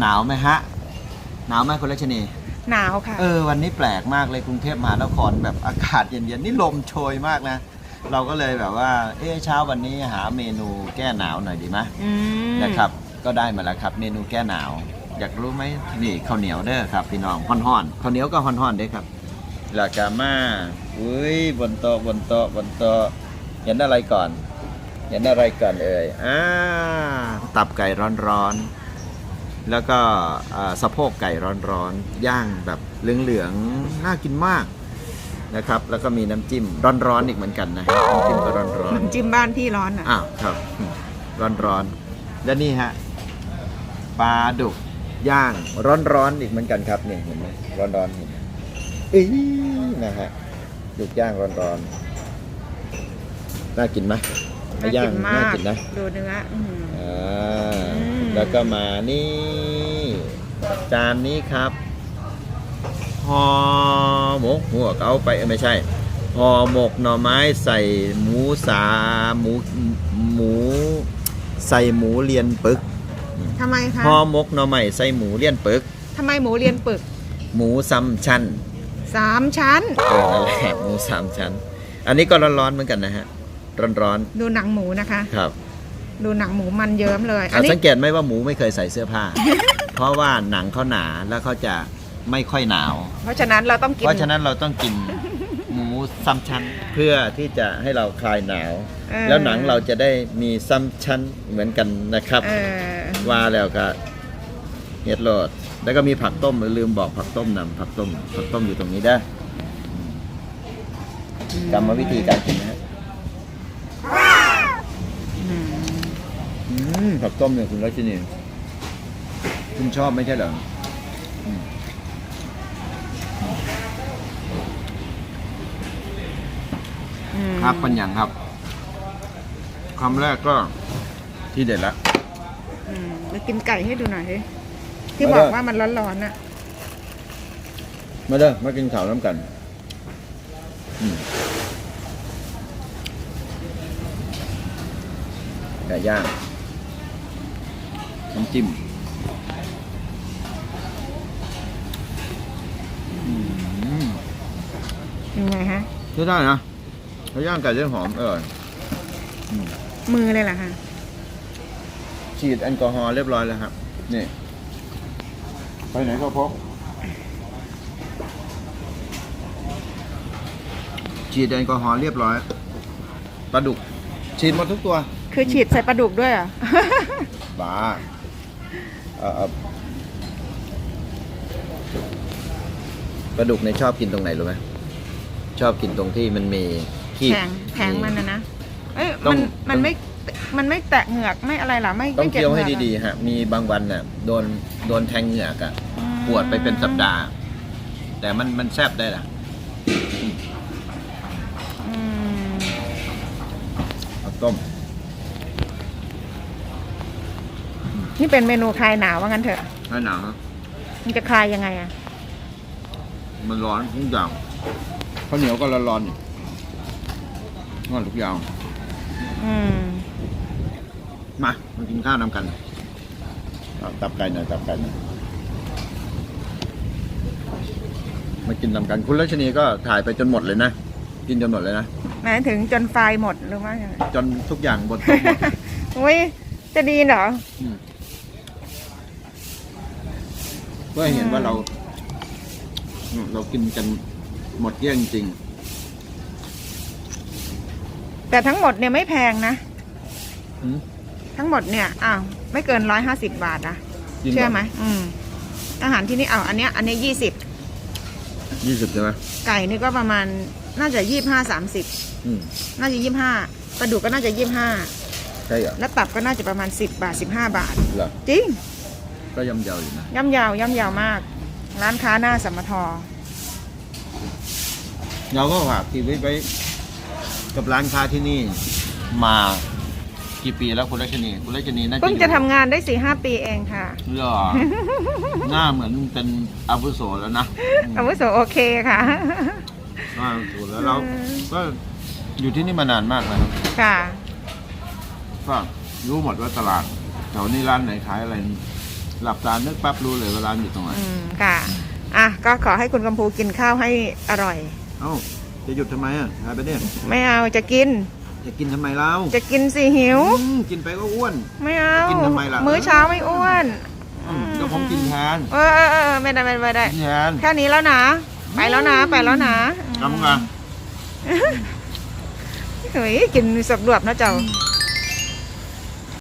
หนาวไหมฮะ หนาวไหมคุณรัชนี หนาวค่ะ เออวันนี้แปลกมากเลยกรุงเทพมหานครแบบอากาศเย็นๆนี่ลมโชยมากนะ เราก็เลยแบบว่า เอ๊ะเช้าวันนี้หาเมนูแก้หนาวหน่อยดีไหมอืมนะครับ ก็ได้มาแล้วครับ เมนูแก้หนาว อยากรู้ไหมนี่ข้าวเหนียวเด้อครับพี่น้องห่อนๆข้าวเหนียวก็ห่อนๆเด้อครับหลักกามาอุ้ยบนโต๊ะบนโต๊ะบนโต๊ะเห็นอะไรก่อนเห็นอะไรก่อนเอ่ยอ่าตับไก่ร้อนๆ แล้วก็อ่าสะโพกไก่ร้อนๆ ย่างแบบเหลืองๆ น่ากินมากนะครับ แล้วก็มีน้ำจิ้มร้อนๆอีกเหมือนกันนะน้ำจิ้มก็ร้อนๆน้ำจิ้มบ้านพี่ร้อนอะอ้าวครับ ร้อนๆ และนี่ฮะปลาดุกย่างร้อนๆอีกเหมือนกันครับเนี่ยเห็นไหมร้อนๆเห็นไหมเอ้ยนะฮะดุกย่างร้อนๆ น่ากินไหมน่าย่ากิงนมาน่ากกินนะ ดูเนื้ออื้อหืออ่าอืม แล้วก็มานี่ จานนี้ครับห่อหมกหัวเกาไปเอ้ยไม่ใช่ห่อหมกหน่อไม้ใส่หมูสาหมูหมู ใส่หมูเลียนปึกทำไมคะห่อหมกหน่อไม้ใส่หมูเลียนปึกทำไมหมูเรียนปึกหมูซ้ำชั้นสามชั้นเออนั่นแหละหมูสามชั้น อันนี้ก็ร้อนๆเหมือนกันนะฮะ ร้อนดูหนังหมูนะคะ ๆ ครับ ดูหนังหมูมันเยิ้มเลย อัอะนนี้สังเกตไหมว่าหมูไม่เคยใส่เสื้อผ้า เพราะว่าหนังเขาหนาแล้วเขาจะไม่ค่อยหนาว เพราะฉะนั้นเราต้องกิน เพราะฉะนั้นเราต้องกินหมูซ้ำชั้นเพื่อที่จะให้เราคลายหนาว เออ แล้วหนังเราจะได้มีซ้ำชั้นเหมือนกันนะครับ เออว่าแล้วก็เฮ็ดโลด แล้วก็มีผักต้มลืมบอกผักต้มนำผักต้มผักต้มอยู่ตรงนี้ได้อกรรมวิธีการกินนะฮะ อืม อืม ผักต้มเนี่ยคุณรัชนีคุณชอบไม่ใช่เหรออืมอืมครับปัญญังครับคำแรกก็ที่เด็ดละอืมไปกินไก่ให้ดูหน่อยสิที่มาบเด้ออกว่ามันร้อนๆน่ะ มาเด้อมากินข้าวน้ำกันอืมไก่ย่าง น้ำจิ้มอืมยังไงฮะใช้ได้นะไก่ย่างไก่เส้นหอมอร่อยอืมมือเลยเหรอคะฉีดแอลกอฮอล์เรียบร้อยแล้วครับ นี่ ไปไหนก็พกฉีดแอลกอฮอล์เรียบร้อยปลาดุกฉีดหมดทุกตัว คือฉีดใส่ปลาดุกด้วยเหรอ บ้าเอ่อเอ่อ ปลาดุกเนี่ยชอบกินตรงไหนรู้ไหมชอบกินตรงที่มันมีขี้แข็งแข็งมันนะนะเอ้ยต้อมังนมันไม่มันไม่แตะเหงือกไม่อะไรหรอไม่ต้องไม่ก็บเคี้ยวให้หงือกดีๆฮะมีบางวันน่ะโดนโดนแทงเหงือกอะอืมปวดไปเป็นสัปดาห์ แต่มันมันแซบได้ล่ะอืมข้าวต้ม นี่เป็นเมนูคลายหนาวว่างั้นเถอะให้หนาวนะมันจะคลายยังไงอะมันร้อนทุกอย่างข้าวเหนียวก็ร้อนๆอยู่ร้อนทุกอย่าง อืมมามากินข้าวนำกันเอาตับไก่หน่อยตับไก่หน่อยมากินนำกันคุณรัชนีก็ถ่ายไปจนหมดเลยนะ กินจนหมดเลยนะ หมายถึงจนไฟหมดหรือว่ายังไงจนทุกอย่างบนโต๊ะหมด อุ้ยจะดีเหรออืม เพื่อให้เห็นว่าเราอืมเรากินกันหมดเกลี้ยงจริง แต่ทั้งหมดเนี่ยไม่แพงนะ อืม ทั้งหมดเนี่ยอ้าวไม่เกินร้อยห้าสิบบาทนะจริงเชื่อไหมอืม อาหารที่นี่เอาอันเนี้ย อันเนี้ยี่สิบยี่สิบใช่ไหมไก่นี่ก็ประมาณน่าจะยี่ห้าสามสิบอืมน่าจะยี่ห้าปลาดุกก็น่าจะยี่ห้าใช่เหรอแล้วตับก็น่าจะประมาณสิบบาทสิบห้าบาท เหรอจริง ก็ย่ำเยาวอยู่นะย่ำยาวย่ำยาวมาก ร้านค้าหน้าสัมมทอเราก็ฝากชีวิตไว้กับร้านค้าที่นี่มากี่ปีแล้วคุณรัชนีคุณรัชนีน่าจะเพิ่งจะอยู่ทำงานได้สี่ห้าปีเองค่ะเหรอ หน้าเหมือนเป็นอาวุโสแล้วนะอาวุโสโอเคค่ะ หน้าอาวุโสแล้วเราก็อยู่ที่นี่มานานมากนะครับค่ะ ก็รู้หมดว่าตลาดแถวนี้ร้านไหนขายอะไร หลับตานึกปั๊บรู้เลยว่าร้านอยู่ตรงไหนอืมค่ะอะก็ขอให้คุณกำพูกินข้าวให้อร่อย เอ้าจะหยุดทำไมอะหายไปเนี่ยไม่เอาจะกิน จะกินทำไมเล่าจะกินสิหิว อืมกินไปก็อ้วน ไม่เอากินทำไมล่ะ มื้อเช้าไม่อ้วนอืมก็ผมกินแทนเออเออเออไม่ได้ไม่ได้ไม่ได้กินแทนแค่นี้แล้วนะ ไปแล้วนะไปแล้วนะทำไงเฮ้ยกินสับรวบนะเจ้าอืม